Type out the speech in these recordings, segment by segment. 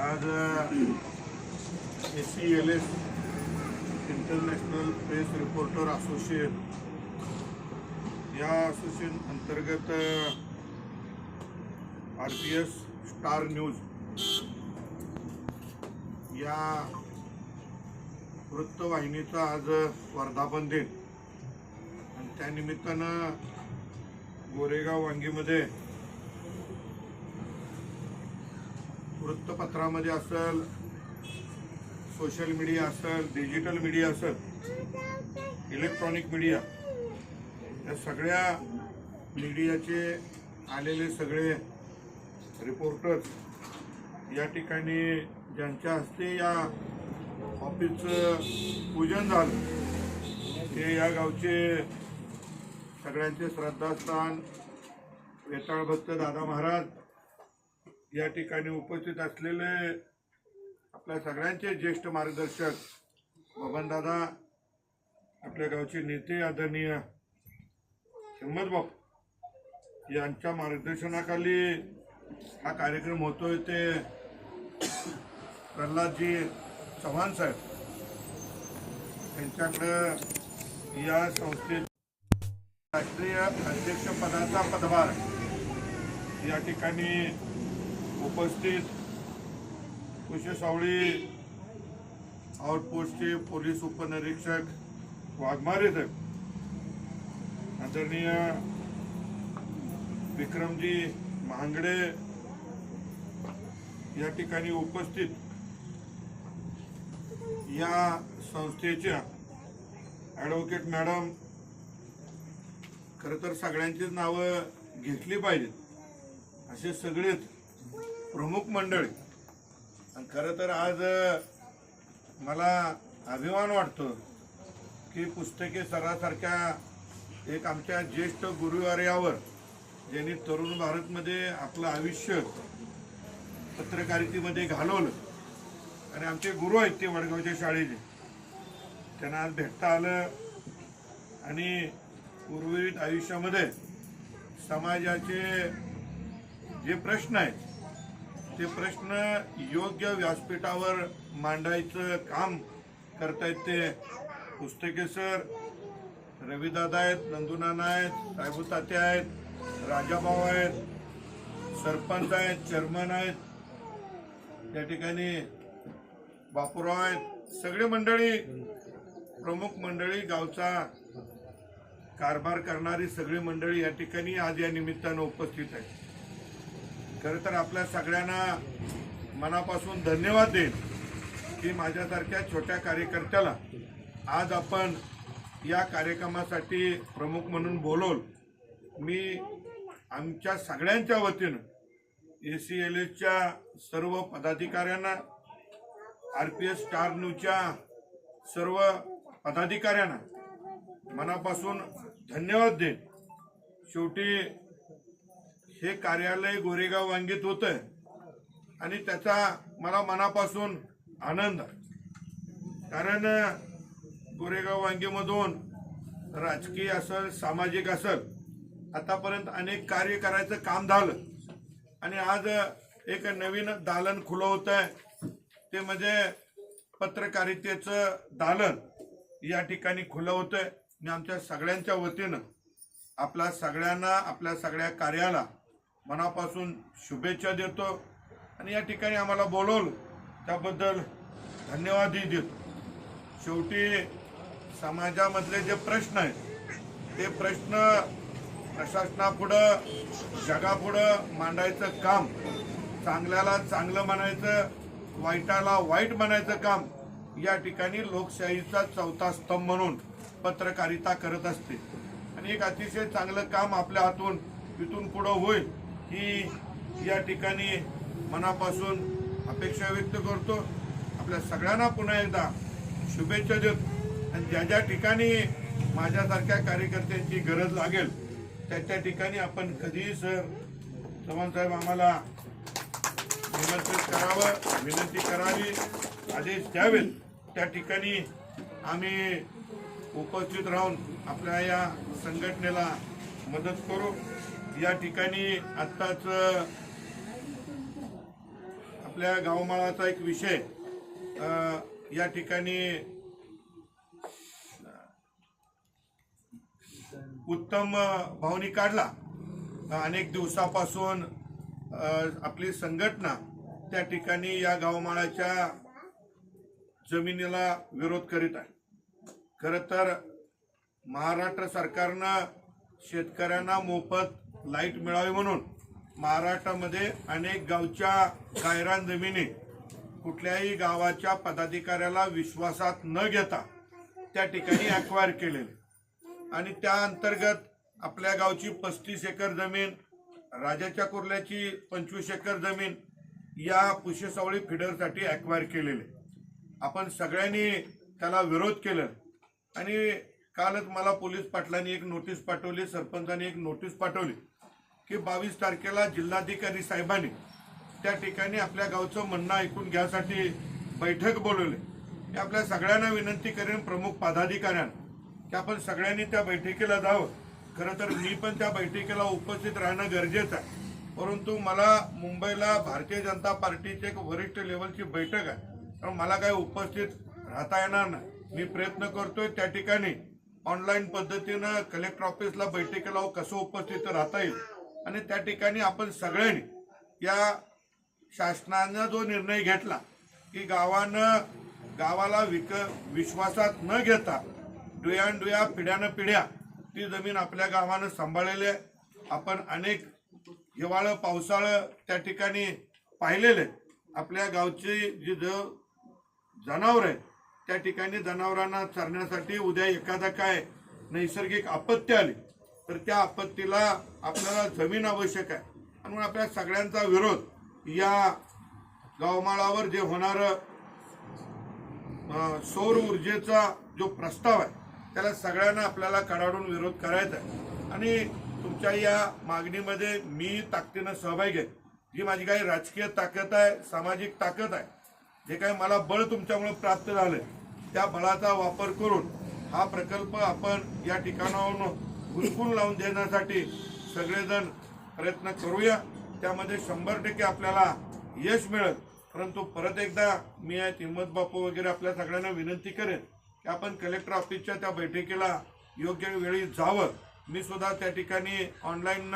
आज S C L S international press reporter association या association अंतर्गत R P S star news या वृत्तवाहिनीचा आज वर्धापन दिन. आणि त्यानिमित्तानं गोरेगाव वांगीमध्ये वृत्तपत्रामध्ये असेल सोशल मीडिया असेल डिजिटल मीडिया असेल इलेक्ट्रॉनिक मीडिया या सगळ्या मीडियाचे आलेले सगळे रिपोर्टर्स या ठिकाणी ज्यांच्या हस्ते या ऑफिसचं पूजन झालं ते या गावचे सगळ्यांचे श्रद्धास्थान वेताळभक्त दादा महाराज या ठिकाणी उपस्थित असलेले आपल्या सगळ्यांचे ज्येष्ठ मार्गदर्शक बबनदादा आपल्या गावचे नेते आदरणीय हिम्मत बाप यांच्या मार्गदर्शनाखाली हा कार्यक्रम होतोय ते प्रल्हादजी चव्हाण साहेब. यांच्याकडं या संस्थेत राष्ट्रीय अध्यक्षपदाचा पदभार या ठिकाणी उपस्थित कुशे सावळी आउटपोस्टचे पोलीस उपनिरीक्षक वाघमारे साहेब. आदरणीय विक्रमजी महांगडे या ठिकाणी उपस्थित या संस्थेच्या ॲडव्होकेट मॅडम खरं तर सगळ्यांचीच नावं घेतली पाहिजेत. असे सगळेच प्रमुख मंडळी. आणि खरं तर आज मला अभिमान वाटतो की पुस्तके सरासारख्या एक आमच्या ज्येष्ठ गुरुवार्यावर ज्यांनी तरुण भारतमध्ये आपलं आयुष्य पत्रकारितेमध्ये घालवलं. आणि आमचे गुरु आहेत ते वडगावच्या शाळेचे. त्यांना आज भेटता आलं. आणि उर्वरित आयुष्यामध्ये समाजाचे जे प्रश्न आहेत ते प्रश्न योग्य व्यासपीठावर मांडायचं काम करतायत ते. पुस्तके सर. रविदादा आहेत नंदुनाना आहेत साहेबू तात्या आहेत राजाभाऊ आहेत सरपंच आहेत चेअरमन आहेत. त्या ठिकाणी बापूराव आहेत. सगळे मंडळी प्रमुख मंडळी गावचा कारभार करणारी सगळी मंडळी या ठिकाणी आज या निमित्तानं उपस्थित आहेत. खरं तर आपल्या सगळ्यांना मनापासून धन्यवाद देईन की माझ्यासारख्या छोट्या कार्यकर्त्याला आज आपण या कार्यक्रमासाठी प्रमुख म्हणून बोलवल. मी आमच्या सगळ्यांच्या वतीनं ए सी एल एसच्या सर्व पदाधिकाऱ्यांना आर पी एस स्टार न्यूजच्या सर्व पदाधिकाऱ्यांना मनापासून धन्यवाद देईन. शेवटी हे कार्यालय गोरेगाव वांगीत होतं आणि त्याचा मला मनापासून आनंद कारण गोरेगाव वांगीमधून राजकीय असल सामाजिक असल आतापर्यंत अनेक कार्य करायचं काम झालं. आणि आज एक नवीन दालन खुलं होतं आहे ते म्हणजे पत्रकारितेचं दालन या ठिकाणी खुलं होतं आणि आमच्या सगळ्यांच्या वतीनं आपल्या सगळ्यांना आपल्या सगळ्या कार्याला मनापासून शुभेच्छा देतो आणि या ठिकाणी आम्हाला बोलवलं. त्याबद्दल धन्यवादही देतो. शेवटी समाजामधले जे प्रश्न आहेत ते प्रश्न प्रशासनापुढं जगापुढं मांडायचं काम चांगल्याला चांगलं म्हणायचं वाईटाला वाईट म्हणायचं काम या ठिकाणी लोकशाहीचा चौथा स्तंभ म्हणून पत्रकारिता करत असते. आणि एक अतिशय चांगलं काम आपल्या हातून इथून पुढं होईल. ही या ठिकाणी मनापासून अपेक्षा व्यक्त करतो. आपल्या सगळ्यांना पुन्हा एकदा शुभेच्छा देतो. आणि ज्या ज्या ठिकाणी माझ्यासारख्या कार्यकर्त्यांची गरज लागेल त्या त्या ठिकाणी आपण कधीही सर चव्हाण साहेब आम्हाला निमंत्रित करावं विनंती करावी आदेश द्यावेत. त्या ठिकाणी आम्ही उपस्थित राहून आपल्या या संघटनेला मदत करू. या ठिकाणी आत्ताच आपल्या गावमाळाचा एक विषय या ठिकाणी उत्तम भावनी काढला. अनेक दिवसापासून आपली संघटना त्या ठिकाणी या गावमाळाच्या जमिनीला विरोध करीत आहे. खरं तर महाराष्ट्र सरकारनं शेतकऱ्यांना मोफत लाइट मिळावी म्हणून महाराष्ट्रामध्ये अनेक गावच्या गायरान जमिनी कुठल्याही गावाच्या पदाधिकाऱ्याला विश्वासात न घेता त्या ठिकाणी अक्वायर केलेले. आणि त्या अंतर्गत आपल्या गावची पस्तीस एकर जमीन राजाच्या कुर्ल्याची पंचवीस एकर जमीन या पुशेसावळी फिडरसाठी अक्वायर केलेले. आपण सगळ्यांनी त्याला विरोध केला. आणि कालच मला पोलीस पाटलांनी एक नोटीस पाठवली सरपंचांनी एक नोटीस पाठवली. की बावीस तारखेला जिल्हाधिकारी साहेबांनी त्या ठिकाणी आपल्या गावचं म्हणणं ऐकून घ्यासाठी बैठक बोलवली. मी आपल्या सगळ्यांना विनंती करेन प्रमुख पदाधिकाऱ्यांना की आपण सगळ्यांनी त्या बैठकीला जावं. खरं तर मी पण त्या बैठकीला उपस्थित राहणं गरजेचं आहे. परंतु मला मुंबईला भारतीय जनता पार्टीची एक वरिष्ठ लेवलची बैठक आहे. तर मला काही उपस्थित राहता येणार नाही. मी प्रयत्न करतोय त्या ठिकाणी ऑनलाईन पद्धतीनं कलेक्टर ऑफिसला बैठकीला कसं उपस्थित राहता येईल आणि त्या ठिकाणी आपण सगळ्यांनी या शासनानं जो निर्णय घेतला की गावानं गावाला विक विश्वासात न घेता डुयान पिढ्यानं पिढ्या ती जमीन आपल्या गावानं सांभाळलेली आहे. आपण अनेक हिवाळं पावसाळं त्या ठिकाणी पाहिलेले आपल्या गावची जी ज जनावर आहे त्या ठिकाणी जनावरांना चरण्यासाठी उद्या एखादा काय नैसर्गिक आपत्ती आली तर त्या आपत्तीला आपल्याला जमीन आवश्यक आहे. आणि म्हणून आपल्या सगळ्यांचा विरोध या गावमाळावर जे होणारं सौर ऊर्जेचा जो प्रस्ताव आहे त्याला सगळ्यांना आपल्याला कडाडून विरोध करायचा आहे. आणि तुमच्या या मागणीमध्ये मी ताकदीनं सहभागी आहे. जी माझी काही राजकीय ताकद आहे सामाजिक ताकद आहे जे काही मला बळ तुमच्यामुळे प्राप्त झालं त्या बळाचा वापर करून हा प्रकल्प आपण या ठिकाणाहून हुसकून लावून देण्यासाठी सगळेजण प्रयत्न करूया. त्यामध्ये शंभर टक्के आपल्याला यश मिळेल. परंतु परत एकदा मी आहेत हिंमत बापू वगैरे आपल्या सगळ्यांना विनंती करेन की आपण कलेक्टर ऑफिसच्या त्या बैठकीला योग्य वेळी जावं. मी सुद्धा त्या ठिकाणी ऑनलाईन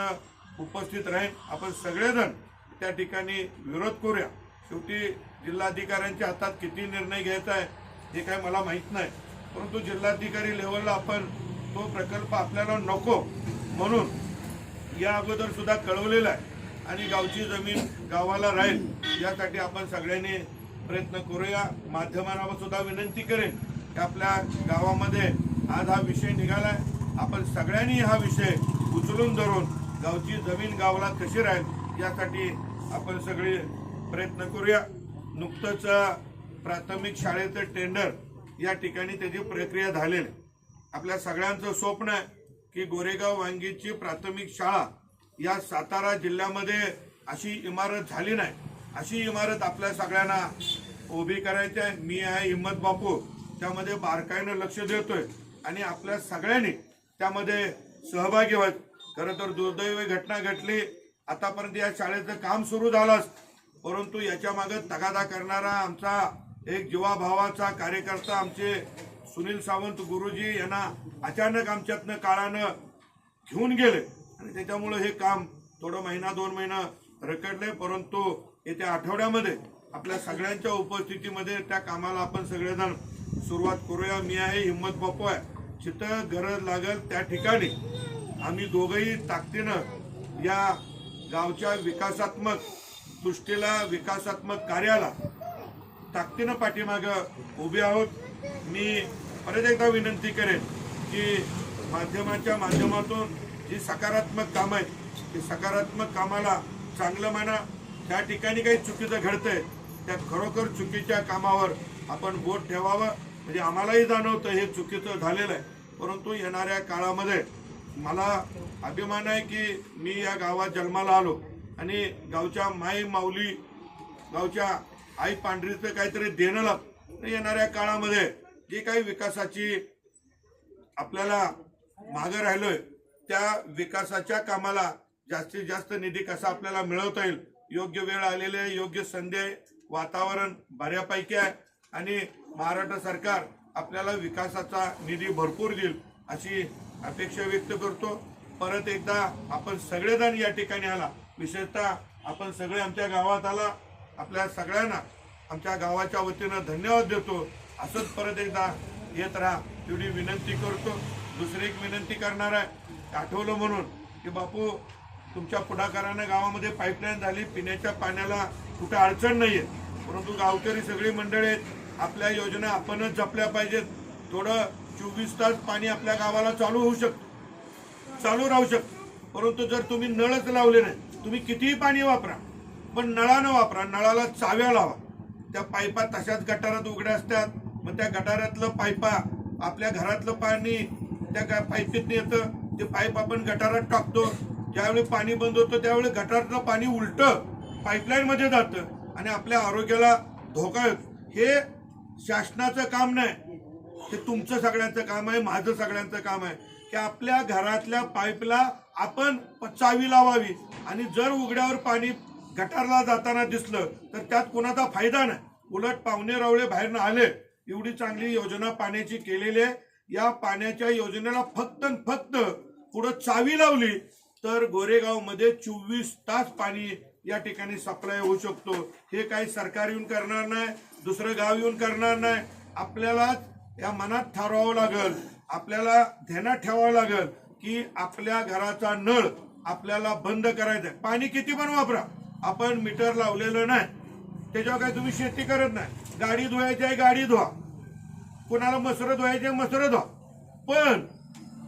उपस्थित राहीन. आपण सगळेजण त्या ठिकाणी विरोध करूया. शेवटी जिल्हाधिकाऱ्यांच्या हातात किती निर्णय घ्यायचा आहे हे काय मला माहीत नाही. परंतु जिल्हाधिकारी लेवलला आपण तो प्रकल्प आपल्याला नको म्हणून या अगोदर सुद्धा कळवलेलं आहे. आणि गावची जमीन गावाला राहील यासाठी आपण सगळ्यांनी प्रयत्न करूया. माध्यमांना सुद्धा विनंती करेन की आपल्या गावामध्ये आज हा विषय निघाला आहे आपण सगळ्यांनी हा विषय उचलून धरून गावची जमीन गावाला कशी राहील यासाठी आपण सगळे प्रयत्न करूया. नुकतंच प्राथमिक शाळेचं टेंडर या ठिकाणी त्याची प्रक्रिया झालेली आहे. आपल्या सगळ्यांचं स्वप्न आहे की गोरेगाव वांगीची प्राथमिक शाळा या सातारा जिल्ह्यामध्ये अशी इमारत झाली नाही. अशी इमारत आपल्या सगळ्यांना उभी करायची आहे. मी आहे हिम्मत बापू. त्यामध्ये बारकाईनं लक्ष देतोय. आणि आपल्या सगळ्यांनी त्यामध्ये सहभागी व्हायचं. खरं तर दुर्दैवी घटना घडली. आतापर्यंत या शाळेचं काम सुरू झालंच परंतु याच्या मागे तगादा करणारा आमचा एक जीवाभावाचा कार्यकर्ता आमचे सुनील सावंत गुरुजी यांना अचानक आमच्यातनं काळानं घेऊन गेले. आणि त्याच्यामुळे हे काम थोडं महिना दोन महिना रखडले परंतु येत्या आठवड्यामध्ये आपल्या सगळ्यांच्या उपस्थितीमध्ये त्या कामाला आपण सगळेजण सुरुवात करूया. मी आहे हिंमत बापू आहे जिथं गरज लागेल त्या ठिकाणी आम्ही दोघंही ताकदीनं या गावच्या विकासात्मक दृष्टीला विकासात्मक कार्याला ताकदीनं पाठीमागं उभे आहोत. मी परत एकदा विनंती करेन की माध्यमाच्या माध्यमातून जी सकारात्मक कामं आहेत ती सकारात्मक कामाला चांगलं म्हणा त्या ठिकाणी काही चुकीचं घडतंय त्या खरोखर चुकीच्या कामावर आपण बोट ठेवावं. म्हणजे आम्हालाही जाणवतं हे चुकीचं झालेलं आहे. परंतु येणाऱ्या काळामध्ये मला अभिमान आहे की मी या गावात जन्माला आलो आणि गावच्या माई माऊली गावच्या आई पांढरीचं काहीतरी देणं लाग येणाऱ्या काळामध्ये जी काही विकासाची आपल्याला मागं राहिलोय त्या विकासाच्या कामाला जास्तीत जास्त निधी कसा आपल्याला मिळवता येईल? योग्य वेळ आलेली आहे योग्य संधी आहे वातावरण बऱ्यापैकी आहे आणि महाराष्ट्र सरकार आपल्याला विकासाचा निधी भरपूर देईल अशी अपेक्षा व्यक्त करतो. परत एकदा आपण सगळेजण या ठिकाणी आला. विशेषतः आपण सगळे आमच्या गावात आला. आपल्या सगळ्यांना आमच्या गावाच्या वतीनं धन्यवाद देतो. असंच परत एकदा येत राहा. तेवढी विनंती करतो. दुसरी एक विनंती करणार आहे. आठवलं म्हणून की बापू तुमच्या पुढाकारानं गावामध्ये पाईपलाईन झाली. पिण्याच्या पाण्याला कुठं अडचण नाहीये. परंतु गावकरी सगळी मंडळी आहेत. आपल्या योजना आपणच जपल्या पाहिजेत. थोडं चोवीस तास पाणी आपल्या गावाला चालू होऊ शकतं. चालू राहू शकतं. परंतु जर तुम्ही नळच लावले नाही तुम्ही कितीही पाणी वापरा पण नळानं वापरा. नळाला चाव्या लावा. त्या पाईपा तशाच गटारात उघड्या असतात. मग त्या गटारातलं पाईपा आपल्या घरातलं पाणी त्या पायपीत पाईपीत येतं. ते पाईप आपण गटारात टाकतो. ज्यावेळी पाणी बंद होतं त्यावेळी गटारातलं पाणी उलट पाईपलाईन मध्ये जातं. आणि आपल्या आरोग्याला धोका येतो. हे शासनाचं काम नाही. हे तुमचं सगळ्यांचं काम आहे माझं सगळ्यांचं काम आहे. की आपल्या घरातल्या पाईपला आपण चावी लावावी. आणि जर उघड्यावर पाणी गटारला जाताना दिसलं तर त्यात कोणाचा फायदा नाही. उलट पाहुणे रावळे बाहेरनं आले. एवढी चांगली योजना पाण्याची केलेली आहे. या पाण्याच्या योजनेला फक्त फक्त पुढं चावी लावली तर गोरेगावमध्ये चोवीस तास पाणी या ठिकाणी सप्लाय होऊ शकतो. हे काही सरकार येऊन करणार नाही दुसरं गाव येऊन करणार नाही. आपल्याला या मनात ठरवावं लागल आपल्याला ध्यानात ठेवावं लागल की आपल्या घराचा नळ आपल्याला बंद करायचा आहे. पाणी किती पण वापरा आपण मीटर लावलेलं नाही. त्याच्यावर काय तुम्ही शेती करत नाही. गाडी धुवायची आहे गाडी धुवा. कुणाला मसरं आहे मसरं धुवा. पण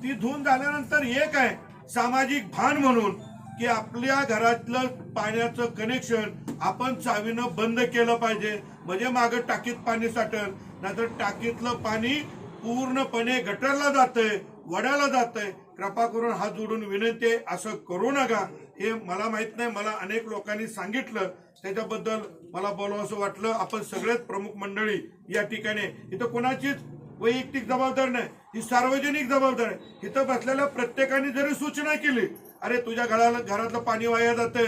ती धुवून झाल्यानंतर एक आहे सामाजिक भान म्हणून की आपल्या घरातलं पाण्याचं कनेक्शन आपण चावीनं बंद केलं पाहिजे. म्हणजे मागं टाकीत पाणी साठल नाहीतर टाकीतलं पाणी पूर्णपणे गटरला जातंय वड्याला जातंय. कृपा करून हात जोडून विनंती आहे असं करू नका. हे मला माहीत नाही मला अनेक लोकांनी सांगितलं. त्याच्याबद्दल मला बोलावं असं वाटलं. आपण सगळेच प्रमुख मंडळी या ठिकाणी इथं कोणाचीच वैयक्तिक जबाबदारी नाही. ही सार्वजनिक जबाबदारी आहे. इथं बसलेल्या प्रत्येकाने जरी सूचना केली अरे तुझ्या घराला घरातलं पाणी वाया जातंय.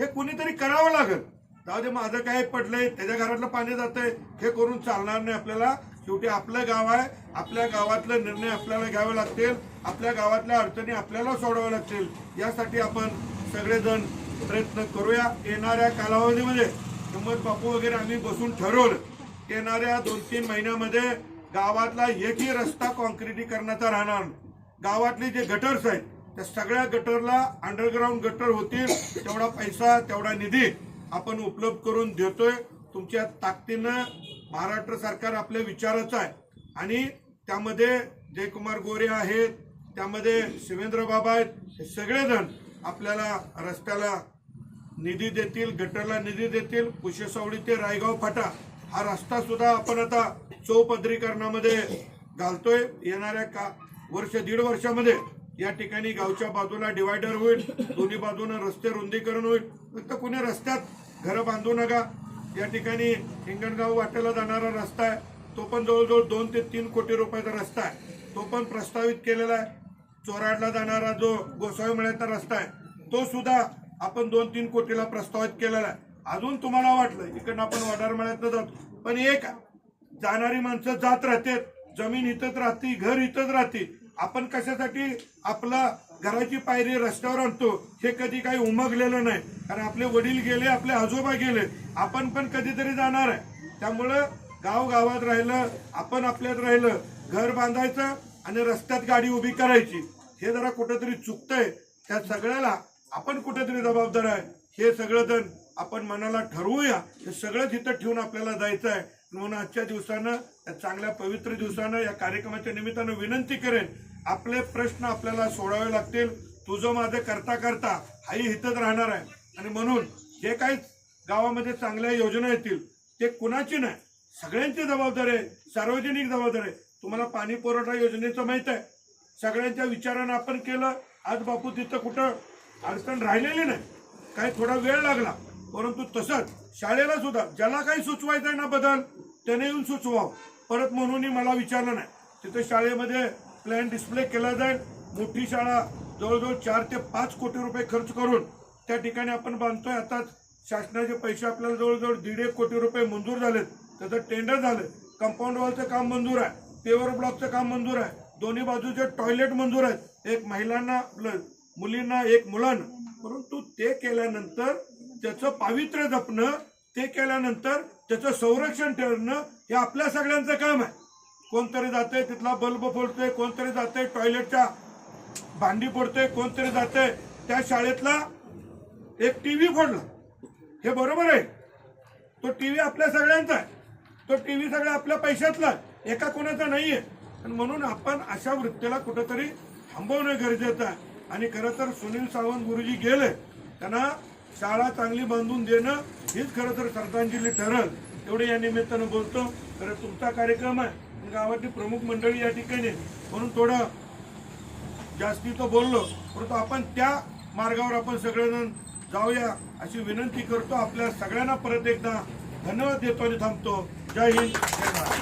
हे कुणीतरी करावं लागेल. जाऊ दे माझं काय पडलंय त्याच्या घरातलं पाणी जातंय. हे करून चालणार नाही आपल्याला. शेवटी आपलं गाव आहे. आपल्या गावातले निर्णय आपल्याला घ्यावे लागतील. आपल्या गावातल्या अडचणी आपल्याला सोडवाव्या लागतील. यासाठी आपण सगळेजण प्रयत्न करूया. येणाऱ्या कालावधीमध्ये हिंमत बापू वगैरे आम्ही बसून ठरवलं. येणाऱ्या दोन तीन महिन्यामध्ये गावातला एकही रस्ता कॉन्क्रिटीकरणाचा राहणार गावातले जे गटर्स आहेत त्या सगळ्या गटरला अंडरग्राऊंड गटर होतील. तेवढा पैसा तेवढा निधी आपण उपलब्ध करून देतोय. तुमच्या ताकदीनं महाराष्ट्र सरकार आपल्या विचाराचं आहे. आणि त्यामध्ये जयकुमार गोरे आहेत त्यामध्ये शिवेंद्र बाबा आहेत हे सगळेजण आपल्याला रस्त्याला निधी देतील गटरला निधी देतील. कुशेसावडी ते रायगाव फाटा हा रस्ता सुद्धा आपण आता चौपदरीकरणामध्ये घालतोय. येणाऱ्या का वर्ष दीड वर्षामध्ये या ठिकाणी गावच्या बाजूला डिवायडर होईल दोन्ही बाजूनं रस्ते रुंदीकरण होईल. फक्त कुणी रस्त्यात घरं बांधू नका या ठिकाणी हिंगणगाव वाटेला जाणारा रस्ता आहे. तो पण जवळजवळ दोन ते तीन कोटी रुपयाचा रस्ता आहे. तो पण प्रस्तावित केलेला आहे. चोराडला जाणारा जो गोसावी मळ्याचा रस्ता आहे तो सुद्धा आपण दोन तीन कोटीला प्रस्तावित केलेला आहे. अजून तुम्हाला वाटलं इकडनं आपण वडार मळ्यातनं जातो. पण एक जाणारी माणसं जात राहते जमीन इथंच राहते घर इथंच राहते. आपण कशासाठी आपला घराची पायरी रस्त्यावर आणतो हे कधी काही उमगलेलं नाही. कारण आपले वडील गेले आपले आजोबा गेले. आपण पण कधीतरी जाणार आहे. त्यामुळं गाव गावात राहिलं आपण आपल्यात राहिलं घर बांधायचं आणि रस्त्यात गाडी उभी करायची. हे जरा कुठंतरी चुकतंय. त्या सगळ्याला आपण कुठेतरी जबाबदार आहे. हे सगळं जण आपण मनाला ठरवूया. हे सगळंच तिथं ठेवून आपल्याला जायचं आहे. म्हणून आजच्या दिवसानं या चांगल्या पवित्र दिवसानं या कार्यक्रमाच्या निमित्तानं विनंती करेन. आपले प्रश्न आपल्याला सोडावे लागतील. तुझं माझं करता करता हाही हितच राहणार आहे. आणि म्हणून जे काही गावामध्ये चांगल्या योजना येतील ते कुणाची नाही? सगळ्यांची जबाबदारी आहे. सार्वजनिक जबाबदारी आहे. तुम्हाला पाणी पुरवठा योजनेचं माहीत आहे. सगळ्यांच्या विचारानं आपण केलं. आज बापू तिथं कुठं अडचण राहिलेली नाही. काही थोडा वेळ लागला. परंतु तसंच शाळेला सुद्धा ज्याला काही सुचवायचं आहे ना बदल त्याने येऊन सुचवावं. परत म्हणूनही मला विचारलं नाही. तिथं शाळेमध्ये प्लॅन डिस्प्ले केला जाईल. मोठी शाळा जवळजवळ चार ते पाच कोटी रुपये खर्च करून त्या ठिकाणी आपण बांधतोय. आताच शासनाचे पैसे आपल्याला जवळजवळ दीड एक कोटी रुपये मंजूर झालेत. त्याचं टेंडर झालं. कंपाऊंड वॉलचं काम मंजूर आहे. पेवर ब्लॉकचं काम मंजूर आहे. दोन्ही बाजूचे टॉयलेट मंजूर आहेत. एक महिलांना मुलींना एक मुलांना. परंतु ते केल्यानंतर त्याचं पावित्र्य जपणं ते केल्यानंतर त्याचं संरक्षण ठेवणं हे आपल्या सगळ्यांचं काम आहे. कोणतरी जाते तिथला बल्ब फोडतोय कोणतरी जाते टॉयलेटच्या भांडी फोडतोय कोणतरी जाते त्या शाळेतला एक टीव्ही फोडला. हे बरोबर आहे. तो टीव्ही आपल्या सगळ्यांचा आहे. तो टीव्ही सगळ्या आपल्या पैशातला एका कोणाचा नाहीये. आणि म्हणून आपण अशा वृत्तीला कुठंतरी थांबवणं गरजेचं आहे. आणि खरं तर सुनील सावंत गुरुजी गेले. त्यांना शाळा चांगली बांधून देणं हीच खरं तर श्रद्धांजली ठरल. एवढे या निमित्तानं बोलतो. खरं तुमचा कार्यक्रम आहे. गावातली प्रमुख मंडळी या ठिकाणी म्हणून थोडं जास्ती तो बोललो परंतु आपण त्या मार्गावर आपण सगळेजण जाऊया अशी विनंती करतो. आपल्या सगळ्यांना परत एकदा धन्यवाद देतो आणि थांबतो. जय हिंद जय महाराज